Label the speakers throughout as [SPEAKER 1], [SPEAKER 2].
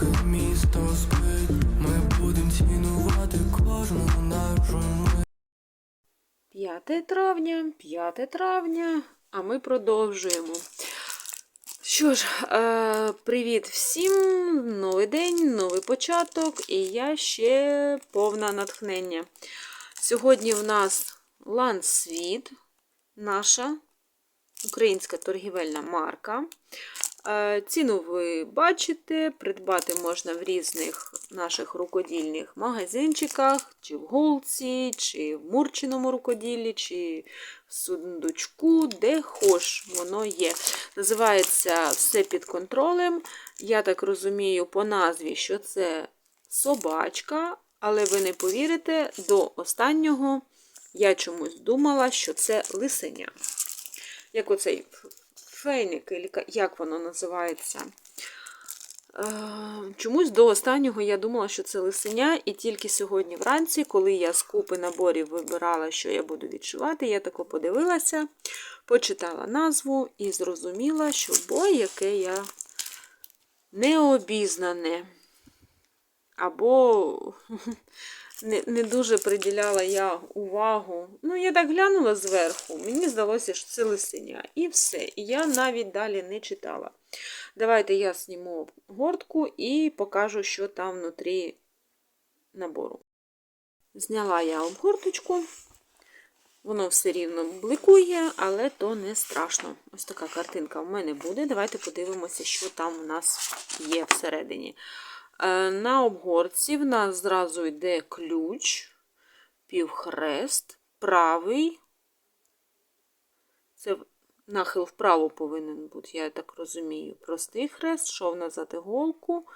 [SPEAKER 1] поки місто спить, ми будем цінувати кожну нашу мить.
[SPEAKER 2] 5 травня, 5 травня, а ми продовжуємо. Що ж, е, привіт всім! Новий день, новий початок, і я ще повна натхнення. Сьогодні в нас Ландсвіт, наша українська торгівельна марка. Е, Ціну ви бачите, придбати можна в різних наших рукодільних магазинчиках, чи в Голці, чи в Мурчиному рукоділлі, чи в сундучку, де хоч воно є. Називається все під контролем. Я так розумію по назві, що це собачка, але ви не повірите, до останнього я чомусь думала, що це лисеня. Як оцей фейник, як воно називається. Е, Чомусь до останнього я думала, що це лисеня, і тільки сьогодні вранці, коли я з купи наборів вибирала, що я буду відшивати, я тако подивилася, почитала назву і зрозуміла, що бой, яке я необізнане. Або не, не дуже приділяла я увагу. Ну, я так глянула зверху, мені здалося, що це лисеня. І все. І я навіть далі не читала. Давайте я зніму гортку і покажу, що там внутрі набору. Зняла я обгорточку. Воно все рівно бликує, але то не страшно. Ось така картинка в мене буде. Давайте подивимося, що там у нас є всередині. Е, На обгорці в нас зразу йде ключ, півхрест, правий. Це нахил вправо повинен бути, я так розумію. Простий хрест, йшов назад іголку.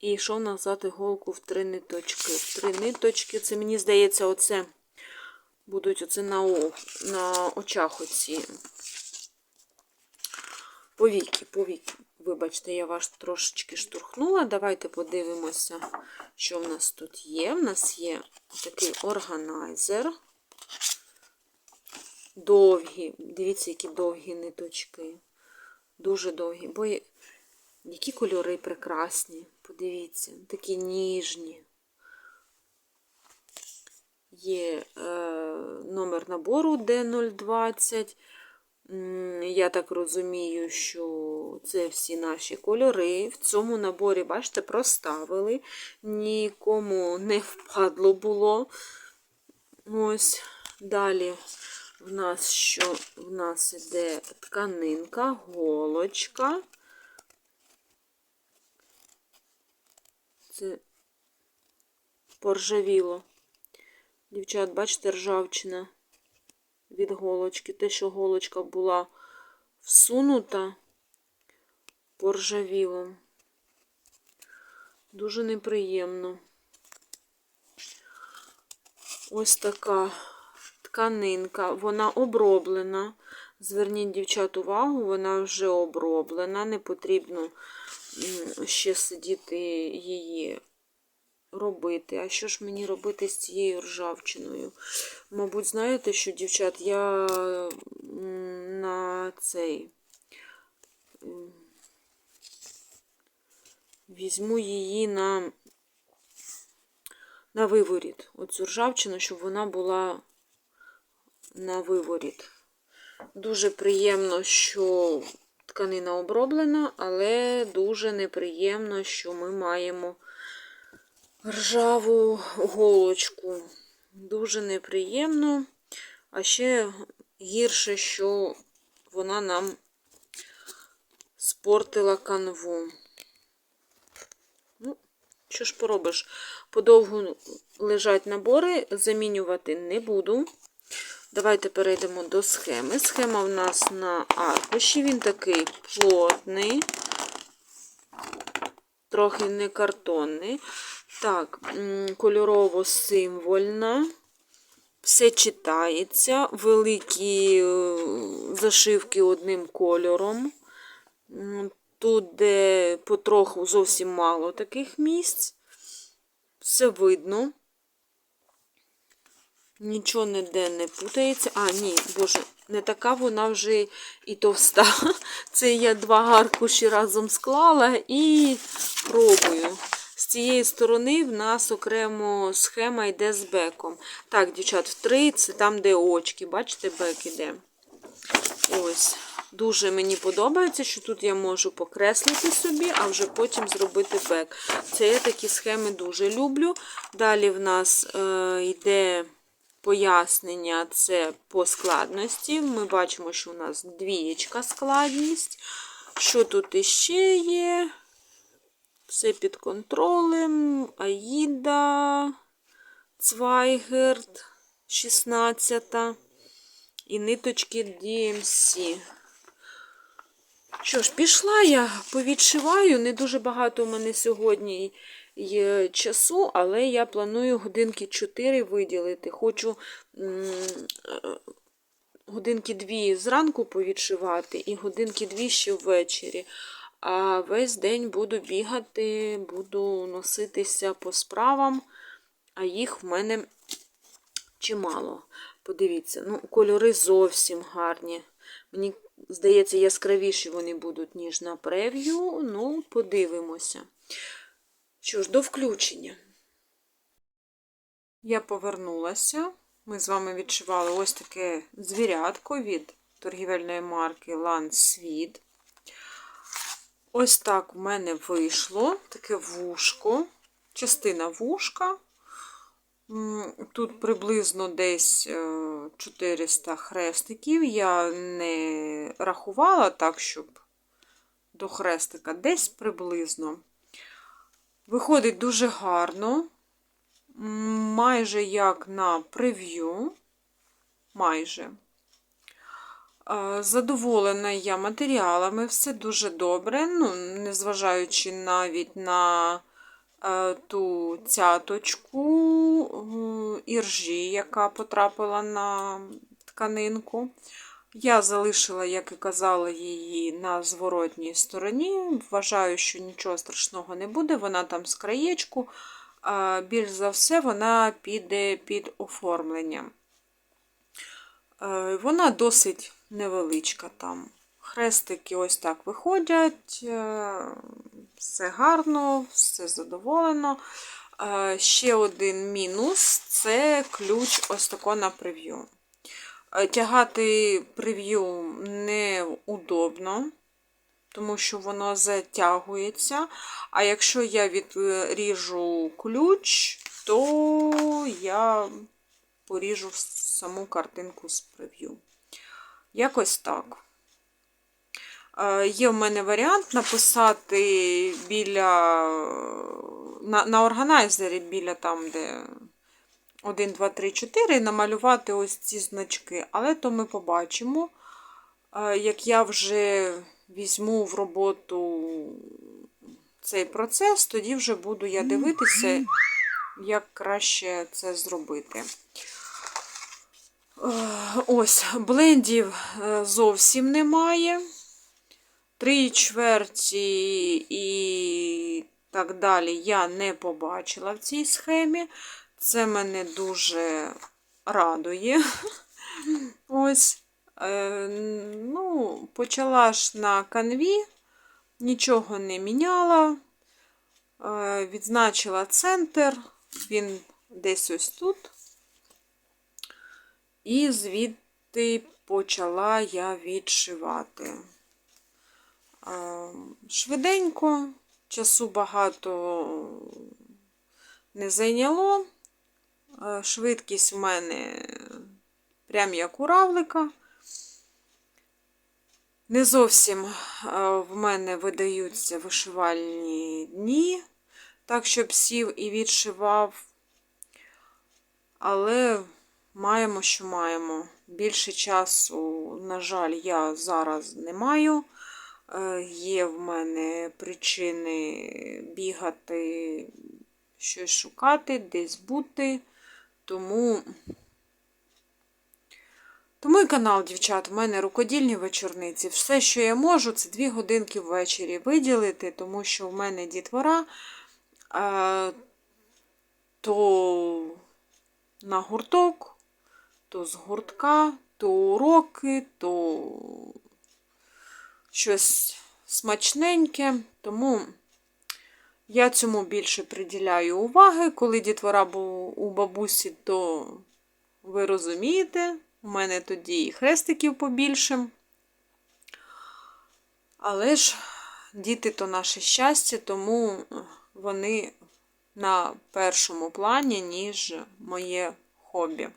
[SPEAKER 2] І йшов назад іголку в три ниточки. В три ниточки, це мені здається, оце будуть оце на, о, на очах оці повіки, повіки. Вибачте, я вас трошечки штурхнула. Давайте подивимося, що в нас тут є. В нас є такий органайзер. Довгі. Дивіться, які довгі ниточки. Дуже довгі. Бо які кольори прекрасні. Подивіться, такі ніжні. Є е, номер набору D020. Я так розумію, що це всі наші кольори. В цьому наборі, бачите, проставили. Нікому не впадло було. Ось. Далі в нас що? В нас іде тканинка, голочка. Це поржавіло. Дівчат, бачите, ржавчина від голочки. Те, що голочка була всунута поржавіло. Дуже неприємно. Ось така тканинка. Вона оброблена. Зверніть, дівчат, увагу, вона вже оброблена. Не потрібно ще сидіти її робити. А що ж мені робити з цією ржавчиною? Мабуть, знаєте, що, дівчат, я на цей візьму її на, на виворіт. Оцю ржавчину, щоб вона була на виворіт. Дуже приємно, що тканина оброблена, але дуже неприємно, що ми маємо ржаву голочку. Дуже неприємно. А ще гірше, що вона нам спортила канву. Ну, що ж поробиш? Подовгу лежать набори, замінювати не буду. Давайте перейдемо до схеми. Схема в нас на аркуші, він такий плотний, трохи не картонний. Так, кольорово символьна. Все читається, великі е, зашивки одним кольором. Тут, де потроху зовсім мало таких місць. Все видно. Нічого ніде не путається. А, ні, боже, не така вона вже і товста. Це я два гаркуші разом склала і пробую. З цієї сторони в нас окремо схема йде з беком. Так, дівчат, в три це там, де очки. Бачите, бек іде. Ось. Дуже мені подобається, що тут я можу покреслити собі, а вже потім зробити бек. Це я такі схеми дуже люблю. Далі в нас е, йде пояснення, це по складності. Ми бачимо, що у нас двієчка складність. Що тут іще є? Все під контролем. Аїда, Цвайгерт, 16 і ниточки DMC. Що ж, пішла я, повідшиваю. Не дуже багато у мене сьогодні є часу, але я планую годинки 4 виділити. Хочу е, годинки 2 зранку повідшивати і годинки 2 ще ввечері. А весь день буду бігати, буду носитися по справам, а їх в мене чимало. Подивіться, ну, кольори зовсім гарні. Мені здається, яскравіші вони будуть, ніж на прев'ю. Ну, подивимося. Що ж, до включення. Я повернулася. Ми з вами відшивали ось таке звірятко від торгівельної марки Лансвіт. Ось так в мене вийшло таке вушко, частина вушка. Тут приблизно десь е, 400 хрестиків. Я не рахувала так, щоб до хрестика десь приблизно. Виходить дуже гарно, майже як на прев'ю. Майже. Задоволена я матеріалами, все дуже добре, ну, незважаючи навіть на е, ту цяточку іржі, яка потрапила на тканинку. Я залишила, як і казала, її на зворотній стороні. Вважаю, що нічого страшного не буде. Вона там з краєчку. Більш за все, вона піде під оформлення. Е, Вона досить невеличка там. Хрестики ось так виходять, е, все гарно, все задоволено. Е, Ще один мінус це ключ ось тако на прев'ю. Е, Тягати прев'ю неудобно, тому що воно затягується. А якщо я відріжу ключ, то я поріжу саму картинку з прев'ю. Якось так. Е, Є в мене варіант написати біля на, на органайзері біля там, де 1, 2, 3, 4, намалювати ось ці значки. Але то ми побачимо, Е, як я вже візьму в роботу цей процес, тоді вже буду я дивитися, як краще це зробити. Е, Ось, блендів е, зовсім немає. Три чверті і так далі я не побачила в цій схемі. Це мене дуже радує. Ось. Е, ну, почала ж на канві, нічого не міняла. Відзначила центр, він десь ось тут. І звідти почала я відшивати. Швиденько, часу багато не зайняло. Швидкість у мене прям як у равлика. Не зовсім в мене видаються вишивальні дні, так, щоб сів і відшивав. Але маємо, що маємо. Більше часу, на жаль, я зараз не маю. Е, Є в мене причини бігати, щось шукати, десь бути. Тому тому і канал, дівчат, у мене рукодільні вечорниці. Все, що я можу, це дві годинки ввечері виділити, тому що в мене дітвора а, то на гурток, то з гуртка, то уроки, то щось смачненьке. Тому я цьому більше приділяю уваги. Коли дітвора був у бабусі, то ви розумієте, у мене тоді і хрестиків побільше. Але ж діти то наше щастя, тому вони на першому плані, ніж моє хобі.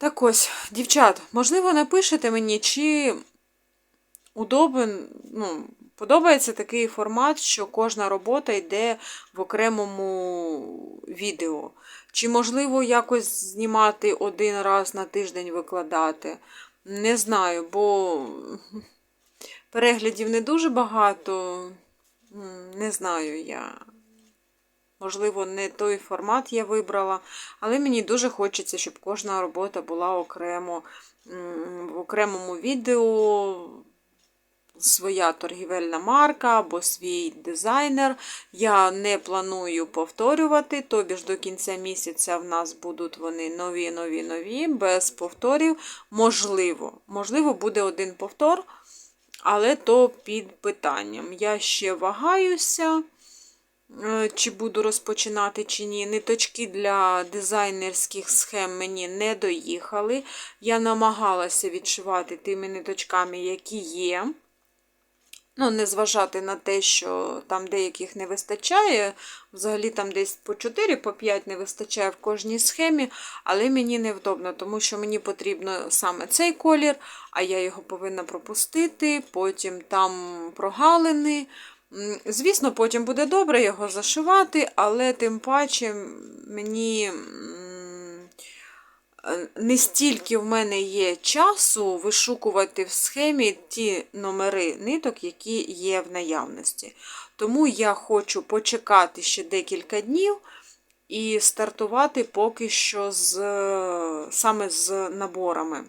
[SPEAKER 2] Так ось, дівчат, можливо, напишете мені, чи удобен, ну, подобається такий формат, що кожна робота йде в окремому відео. Чи можливо якось знімати один раз на тиждень викладати? Не знаю, бо переглядів не дуже багато. Не знаю я. Можливо, не той формат я вибрала, але мені дуже хочеться, щоб кожна робота була окремо в окремому відео. Своя торгівельна марка або свій дизайнер. Я не планую повторювати, тобі ж до кінця місяця в нас будуть вони нові, нові, нові, без повторів. Можливо, можливо, буде один повтор, але то під питанням. Я ще вагаюся, чи буду розпочинати, чи ні. Ниточки для дизайнерських схем мені не доїхали. Я намагалася відшивати тими ниточками, які є. Ну, не зважати на те, що там деяких не вистачає. Взагалі там десь по 4, по 5 не вистачає в кожній схемі, але мені невдобно, тому що мені потрібно саме цей колір, а я його повинна пропустити, потім там прогалини. Звісно, потім буде добре його зашивати, але тим паче мені. Е, не стільки в мене є часу вишукувати в схемі ті номери ниток, які є в наявності. Тому я хочу почекати ще декілька днів і стартувати поки що з, саме з наборами.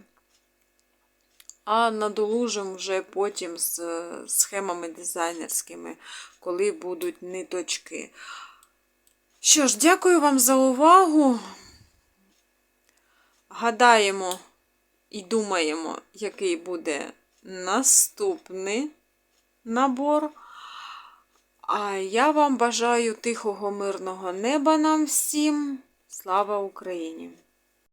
[SPEAKER 2] А надолужимо вже потім з схемами дизайнерськими, коли будуть ниточки. Що ж, дякую вам за увагу. Гадаємо і думаємо, який буде наступний набор. А я вам бажаю тихого, мирного неба нам всім. Слава Україні!